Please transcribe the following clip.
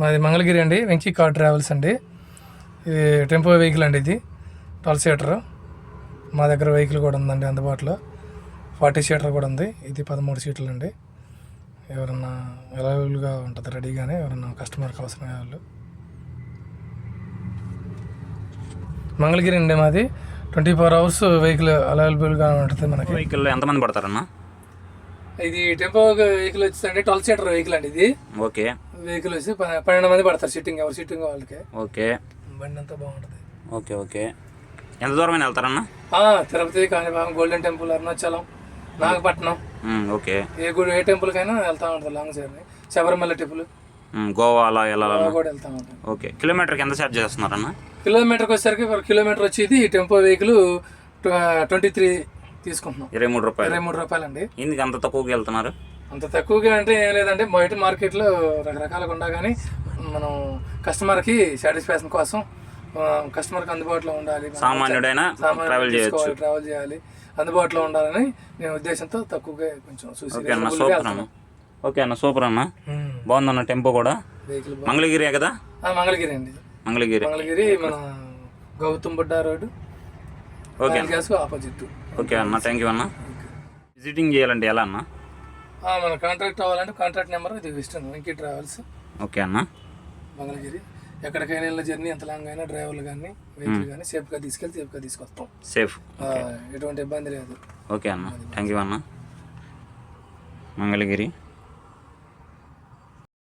మాది మంగళగిరి అండి Venky car travels అండి. ఇది టెంపో వెహికల్ అండి ఇది ట్వెల్వ్ సీటర్ మా దగ్గర వెహికల్ కూడా ఉందండి అందుబాటులో. ఫార్టీ సీటర్ కూడా ఉంది ఇది పదమూడు సీట్లు అండి. ఎవరన్నా అవైలబుల్గా ఉంటుంది రెడీగానే ఎవరన్నా కస్టమర్కి అవసరమయ్యే వాళ్ళు. మంగళగిరి అండి మాది. ట్వంటీ ఫోర్ అవర్స్ వెహికల్ అవైలబుల్గా ఉంటుంది మనకి. వెహికల్లో ఎంతమంది పడతారన్న? ఇది టెంపో వెహికల్ వచ్చేసండి ట్వెల్వ్ సీటర్ వెహికల్ అండి ఇది. ఓకే. వెహికల్ వచ్చి పన్నెండు మంది పడతారు సిట్టింగ్ ఎవరు సిట్టింగ్ వాళ్ళకి. ఓకే. బండి అంతా బాగుంటుంది. Okay okay. ఎంత దూరమైన వెళ్తారన్న? Tirupati Kanipakam golden temple Arunachalam Nagapattinam. Okay. ఏ గుడి ఏ టెంపుల్కైనా వెళ్తా ఉంటుంది long journey Sabarimala temple Goa అలా వెళ్ళాలన్న కూడా వెళ్తా ఉంటాం ఓకే. కిలోమీటర్కి ఎంత ఛార్జ్ చేస్తున్నారన్న? కిలోమీటర్కి వచ్చేసరికి కిలోమీటర్ వచ్చేది టెంపో వెహికల్ ట్వంటీ త్రీ తీసుకుంటున్నాం. ఇరవై మూడు రూపాయలు. ఇరవై మూడు రూపాయలండి. ఎందుకు అంత తక్కువకి వెళ్తున్నారు? అంత తక్కువగా అంటే ఏం లేదంటే బయట మార్కెట్లో రకరకాలుగా ఉండా కానీ మనం కస్టమర్కి సాటిస్ఫాక్షన్ కోసం కస్టమర్కి అందుబాటులో ఉండాలి. మనం సామాన్యుడైనా సామాన్యుడు ట్రావెల్ చేయొచ్చు. ట్రావెల్ చేయాలి. అందుబాటులో ఉండాలని నేను ఉద్దేశంతో తక్కువగా కొంచెం చూసి ఓకే అన్న సూపర్ అన్న. ఓకే అన్న సూపర్ అన్న. బాగుందన్న టెంపో కూడా. వెహికల్ మంగళగిరియే కదా? మంగళగిరి అండి. మంగళగిరి. మంగళగిరి మన Gautam Buddha road. Okay opposite. Okay అన్న థ్యాంక్ యూ అన్న. విజిటింగ్ చేయాలంటే ఎలా అన్న? మన కాంట్రాక్ట్ అవ్వాలంటే కాంట్రాక్ట్ నెంబర్ ఇది ఇస్తాను వెంకీ ట్రావెల్స్ ఓకే అన్న. మంగళగిరి. ఎక్కడికైనా వెళ్ళిన జర్నీ ఎంత లాంగ్ అయినా డ్రైవర్లు కానీ వెహికల్ కానీ సేఫ్గా తీసుకెళ్ళి సేఫ్గా తీసుకొస్తాం. సేఫ్ ఎటువంటి ఇబ్బంది లేదు. ఓకే అన్న. థ్యాంక్ యూ అన్న. మంగళగిరి.